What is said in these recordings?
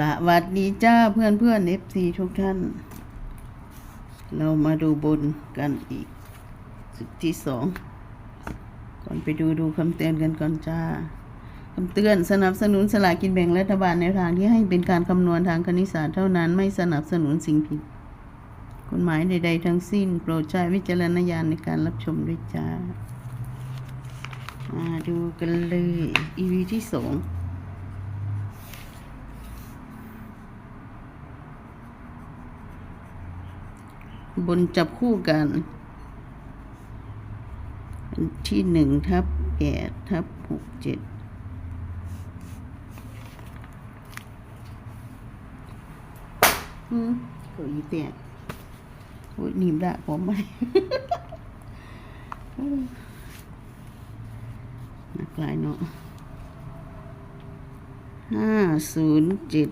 สวัสดีจ้าเพื่อนเพื่อนเอฟซีทุกท่าน เรามาดูบนกันอีกสุดที่สอง ก่อนไปดูดูคำเตือนกันก่อนจ้าคำเตือนสนับสนุนสลากกินแบ่งรัฐบาลในทางที่ให้เป็นการคำนวณทางคณิตศาสตร์เท่านั้นไม่สนับสนุนสิ่งผิดกฎหมายใด ๆ ทั้งสิ้น โปรดใช้วิจารณญาณในการรับชมด้วยจ้ามาดูกันเลย EV ที่สอง บนจับคู่กัน ที่หนึ่งทับแปดทับหกเจ็ดอืมเก้าอี้แตกโอ้ยหนีบดะผมไหมนักลายเนาะห้าศูนย์เจ็ด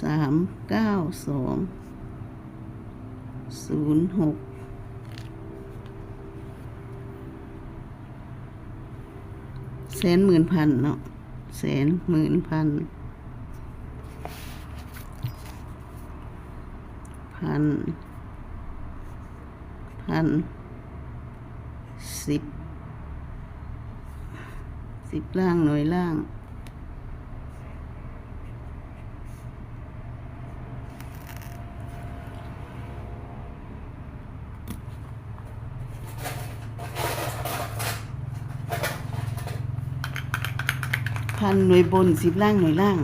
สามเก้าสอง ศูนย์หกแสนหมื่นพันเนาะแสนหมื่นพัน พัน พัน สิบ สิบล่างหน่วยล่าง พันหน่วยบนสิบล่างหน่วยล่าง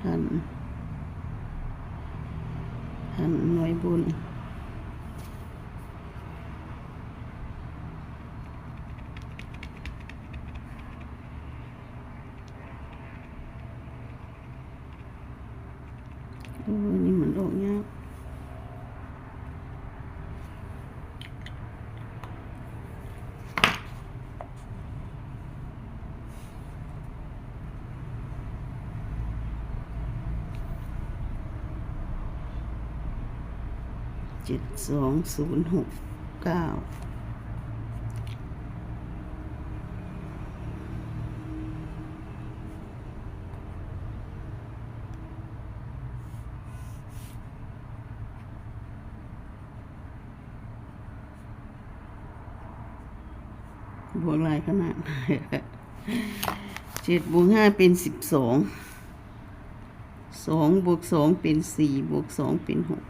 พันพันหน่วยบุญ โอ้ยนี่มันออกยากเจ็ดสองศูนย์หกเก้าบวกลายขนาดเจ็ดบวกห้าเป็นสิบสองสองบวกสองเป็นสี่บวกสองเป็นหก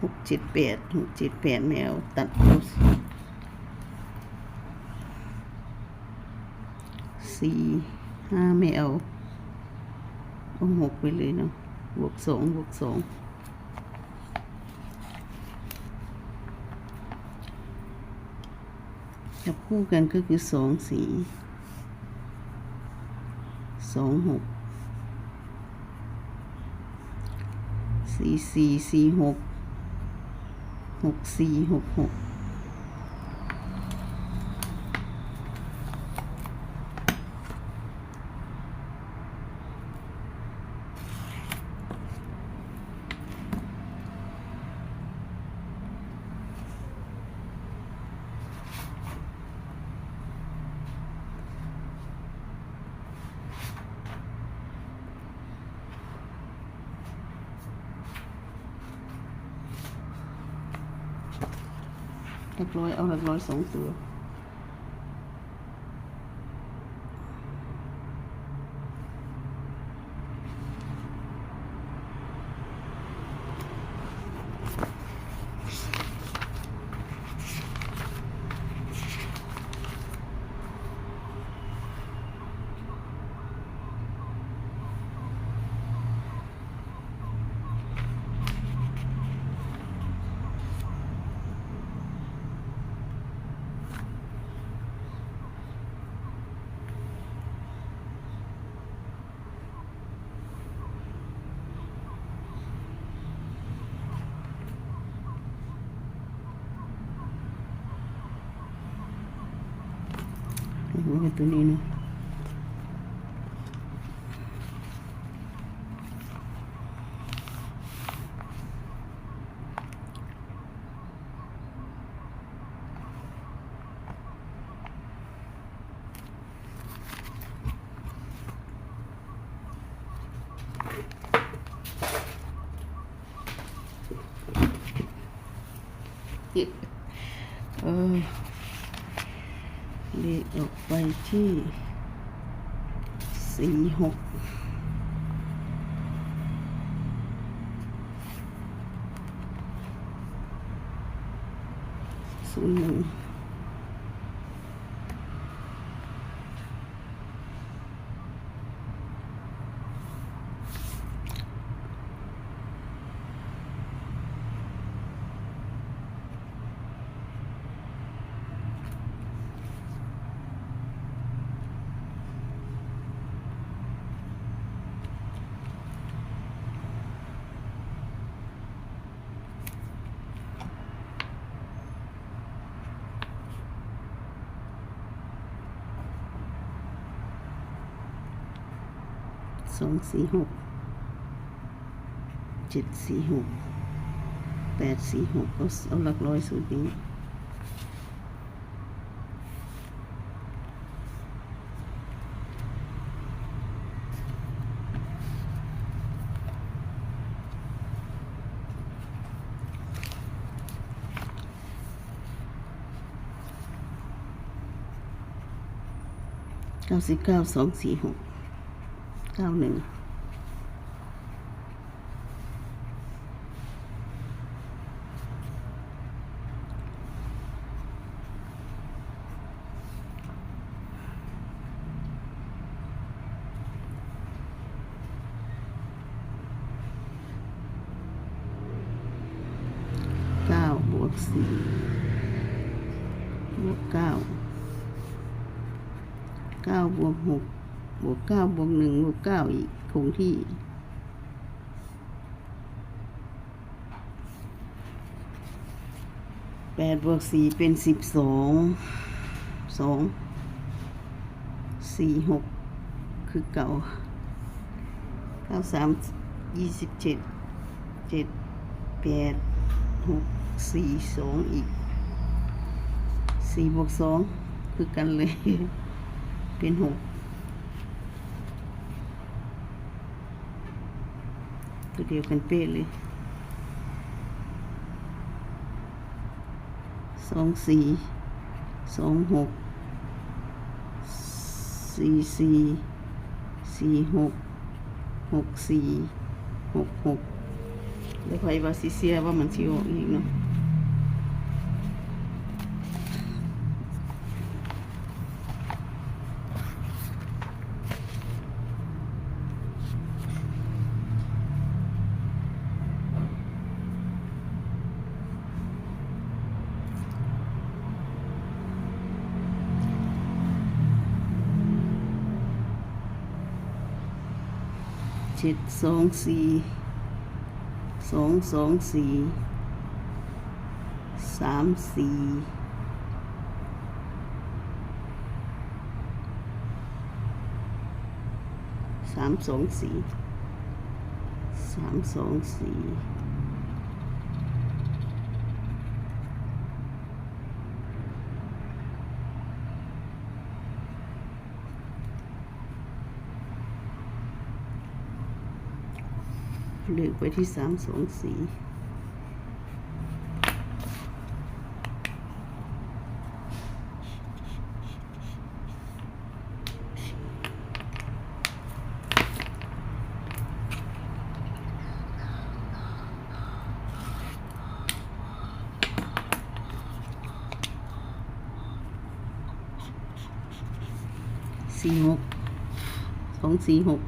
หกเจ็ดแปดหกเจ็ดแปดแมวตัดเอาสี่ห้าแมวเอาหกไปเลยเนาะบวกสองบวกสองจับคู่กันก็คือสองสี่สองหกสี่สี่สี่หก หกสี่หกหก หลักร้อยเอาหลักร้อยสองตัว ห กับตัวนี้เนาะเออเลข ออกไปที่สี่หกศูนย์หนึ่ง สองสี่หกเจ็ดสี่หกแปดสี่หกเอาเอาหลักร้อยสูตรนี้เก้าสิบเก้าสองสี่หก เก้าหนึ่งเก้าบวกสี่บวกเก้าเก้าบวกหก บวกเก้าบวกหนึ่งบวกเก้าอีกคงที่ แปดบวกสี่เป็นสิบสองสองสี่หกคือเก่าเก้าสามยี่สิบเจ็ดเจ็ดแปดหกสี่สองอีกสี่บวกสองคือกันเลย เป็นหก ตัวเดียวกันเป๊ะเลยสองสี่สองหกสี่สี่สี่หกหกสี่หกหกเดี๋ยวใครว่าสีเสียว่ามันสิออกอีกเนาะ จ็ดสองสี่สองสองสี่สามสี่สามสองสี่สามสองสี่ เลือกไปที่สามสองสี่สี่หกสองสี่หก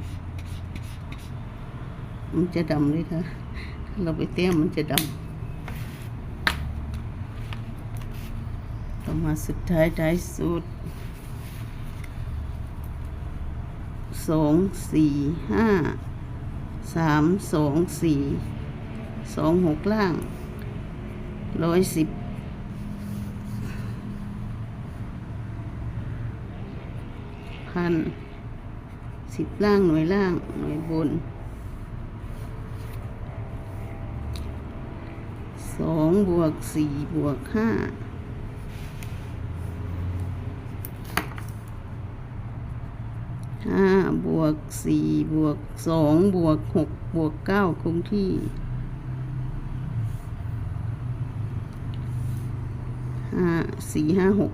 มันจะดำเลยค่ะ ถ้าเราไปเต้มมันจะดำต่อมาสุดท้ายท้ายสุดสองสี่ห้าสามสองสี่สองหกล่างร้อยสิบพันสิบล่างหน่วยล่างหน่วยบน สองบวกสี่บวกห้าห้าบวกสี่บวกสองบวกหกบวกเก้าคงที่ห้าสี่ห้าหก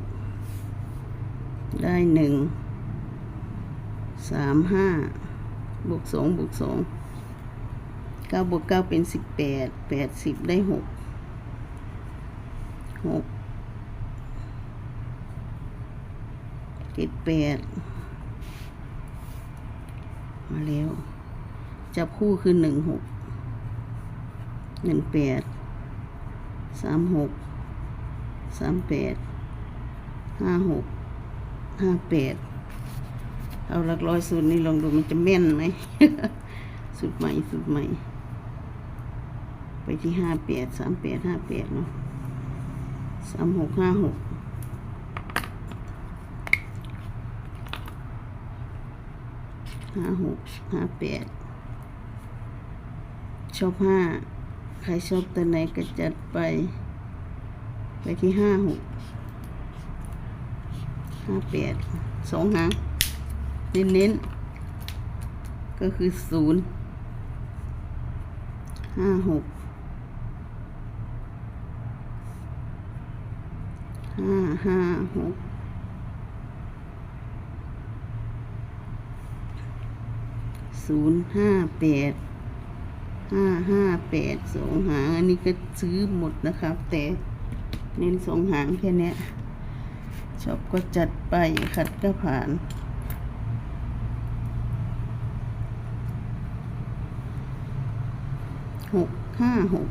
ได้หนึ่งสามห้าบวกสองบวกสองเก้าบวกเก้าเป็นสิบแปดแปดสิบได้หก หกเจ็ดแปดมาแล้ว จับคู่คือหนึ่งหกหนึ่งแปดสามหกสามแปดห้าหกห้าแปดเอาหลักร้อยสูตรนี้ลองดูมันจะแม่นไหมสูตรใหม่สูตรใหม่ ไปที่ห้าแปดสามแปดห้าแปดเนาะ สามหกห้าหกห้าหกห้าแปดชอบห้าใครชอบตัวไหนก็จัดไป ไปที่ห้าหกห้าแปดสองหางเน้นเน้นๆก็คือศูนย์ห้าหก ห้าห้าหกศูนย์ห้าแปดห้าห้าแปดสองหางอันนี้ก็ซื้อหมดนะครับ แต่เน้นสองหางแค่นี้ชอบก็จัดไปขัดก็ผ่านหกห้าหก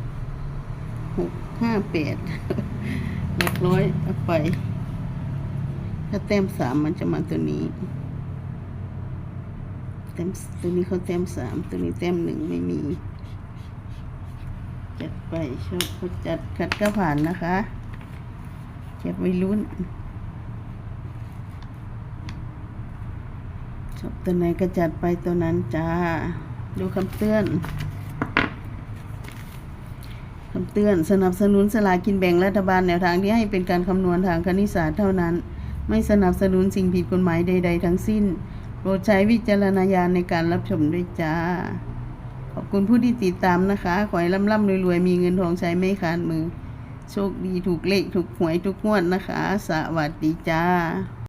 หกห้าแปด หกร้อยเอาไป ถ้าแต้มสามมันจะมาตัวนี้แต้มตัวนี้เขาแต้มสามตัวนี้แต้มหนึ่งไม่มี จัดไปชอบก็จัดขัดก็ผ่านนะคะเก็บไว้ลุ้นชอบตัวไหนก็จัดไปตัวนั้นจ้า ดูคำเตือนำเตือนสนับสนุนสลากินแบ่งรัฐบาลแนวทางที่ให้เป็นการคำนวณทางคณิตศาสตร์เท่านั้น ไม่สนับสนุนสิ่งผิดกฎหมายใด ๆ ทั้งสิ้น โปรดใช้วิจารณญาณในการรับชมด้วยจ้า ขอบคุณผู้ที่ติดตามนะคะ ขอให้ร่ำร่ำรวยๆ มีเงินทองใช้ไม่ขาดมือ โชคดีถูกเลขถูกหวยทุกงวดนะคะ สวัสดีจ้า